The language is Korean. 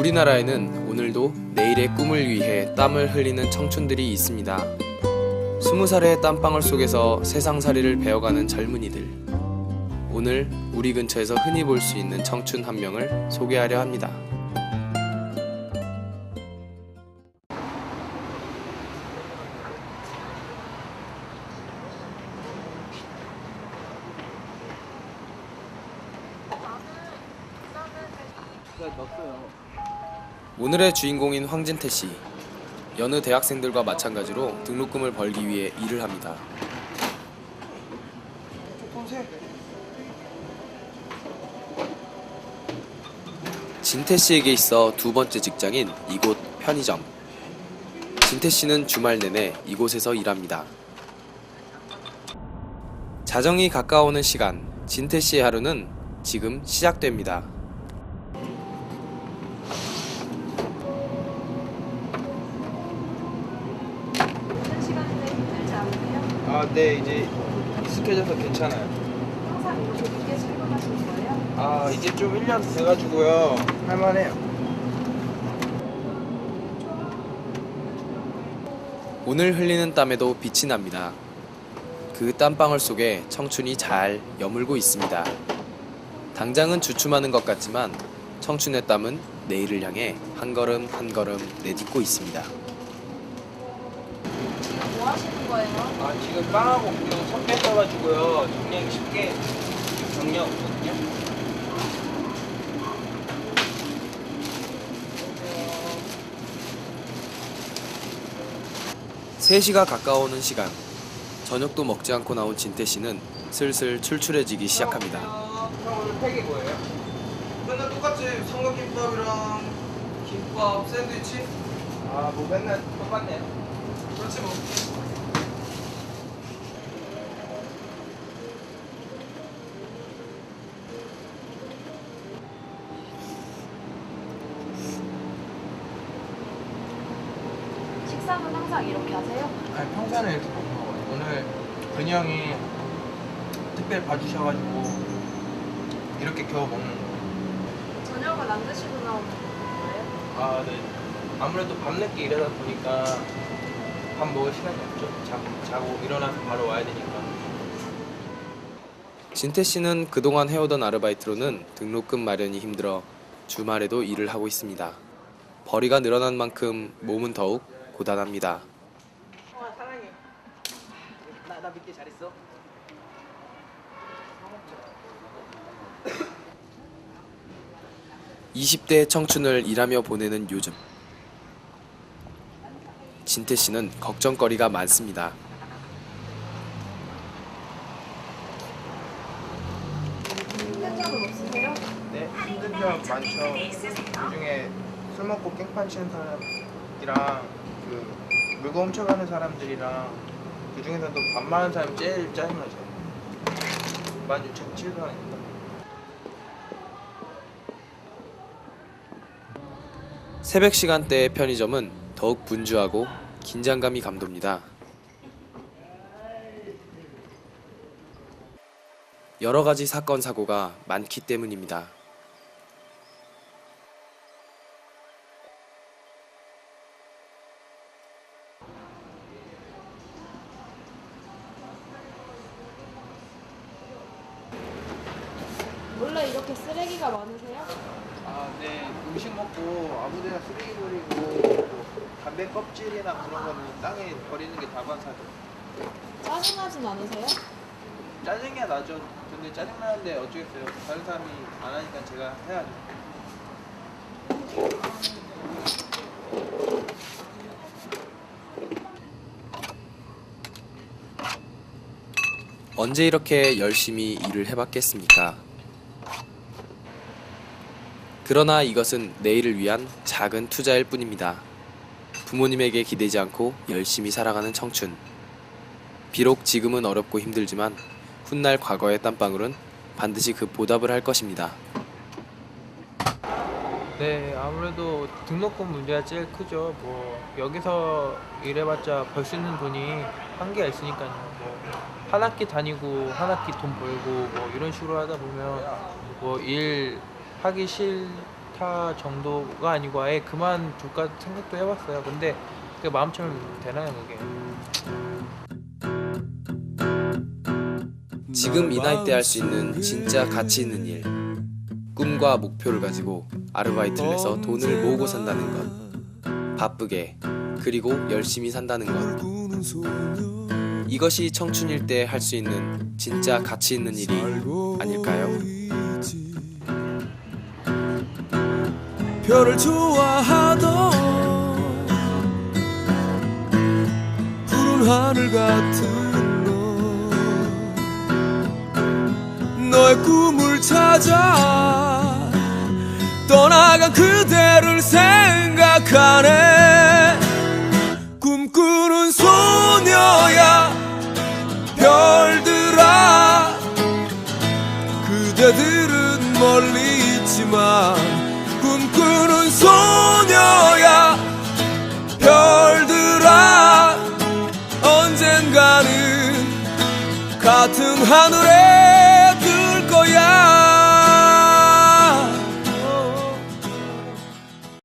우리나라에는 오늘도 내일의 꿈을 위해 땀을 흘리는 청춘들이 있습니다. 스무 살의 땀방울 속에서 세상살이를 배워가는 젊은이들. 오늘 우리 근처에서 흔히 볼 수 있는 청춘 한 명을 소개하려 합니다. 오늘의 주인공인 황진태 씨. 여느 대학생들과 마찬가지로 등록금을 벌기 위해 일을 합니다. 진태 씨에게 있어 두 번째 직장인 이곳 편의점. 진태 씨는 주말 내내 이곳에서 일합니다. 자정이 가까워오는 시간, 진태 씨의 하루는 지금 시작됩니다. 아, 네, 이제 익숙해져서 괜찮아요. 항상 이렇게 출근하시는 거예요? 아, 이제 좀 1년 돼가지고요. 할만해요. 오늘 흘리는 땀에도 빛이 납니다. 그 땀방울 속에 청춘이 잘 여물고 있습니다. 당장은 주춤하는 것 같지만 청춘의 땀은 내일을 향해 한 걸음 한 걸음 내딛고 있습니다. 뭐 하시는 거예요? 아, 지금 빵하고 그리고 선배 써가지고요. 정리하기 쉽게 정리하고 있거든요. 3시가 가까워오는 시간. 저녁도 먹지 않고 나온 진태 씨는 슬슬 출출해지기 시작합니다. 형 오늘 팩이 뭐예요? 맨날 똑같이 삼각김밥이랑 김밥, 샌드위치? 아, 뭐 맨날 똑같네요. 그렇지 뭐. 식사는 항상 이렇게 하세요? 아니 평소에는 이렇게 못 먹어요. 오늘 근이 형이 특별히 봐주셔가지고 이렇게 겨우 먹는 거예요. 저녁을 안 드시고 나오는 거예요? 아, 네. 아무래도 밤늦게 일하다 보니까 밥 먹을 시간이 없죠. 자고, 자고 일어나서 바로 와야 되니까. 진태 씨는 그동안 해오던 아르바이트로는 등록금 마련이 힘들어 주말에도 일을 하고 있습니다. 벌이가 늘어난 만큼 몸은 더욱 고단합니다. 형아 사랑해. 나, 나 믿게 잘했어. 이십 대의 청춘을 일하며 보내는 요즘 진태 씨는 걱정거리가 많습니다. 힘든 점은 없으세요? 네, 힘든 점 많죠. 그중에 술 먹고 깽판 치는 사람이랑 그 물건 훔쳐가는 사람들이랑 그 중에서도 반말하는 사람이 제일 짜증나죠. 만 6,700원입니다. 새벽 시간대의 편의점은 더욱 분주하고 긴장감이 감돕니다. 여러 가지 사건 사고가 많기 때문입니다. 원래 이렇게 쓰레기가 많으세요? 아, 네. 음식 먹고 아무데나 쓰레기 버리고 뭐 담배 껍질이나 그런 거는 땅에 버리는 게 다반사죠. 짜증나진 않으세요? 짜증이 나죠. 근데 짜증나는데 어쩌겠어요. 다른 사람이 안 하니까 제가 해야죠. 언제 이렇게 열심히 일을 해봤겠습니까? 그러나 이것은 내일을 위한 작은 투자일 뿐입니다. 부모님에게 기대지 않고 열심히 살아가는 청춘. 비록 지금은 어렵고 힘들지만 훗날 과거의 땀방울은 반드시 그 보답을 할 것입니다. 네, 아무래도 등록금 문제가 제일 크죠. 뭐 여기서 일해봤자 벌 수 있는 돈이 한계가 있으니까요. 뭐 한 학기 다니고 한 학기 돈 벌고 뭐 이런 식으로 하다 보면 뭐 일 하기 싫 다 기타 정도가 아니고 아예 그만둘까 생각도 해봤어요. 근데 그게 마음처럼 되나요 그게? 지금 이 나이 때 할 수 있는 진짜 가치 있는 일. 꿈과 목표를 가지고 아르바이트를 해서 돈을 모으고 산다는 것. 바쁘게 그리고 열심히 산다는 것. 이것이 청춘일 때 할 수 있는 진짜 가치 있는 일이 아닐까요? 별을 좋아하던 푸른 하늘 같은 너 너의 꿈을 찾아 떠나간 그대를 생각하네 같은 하늘에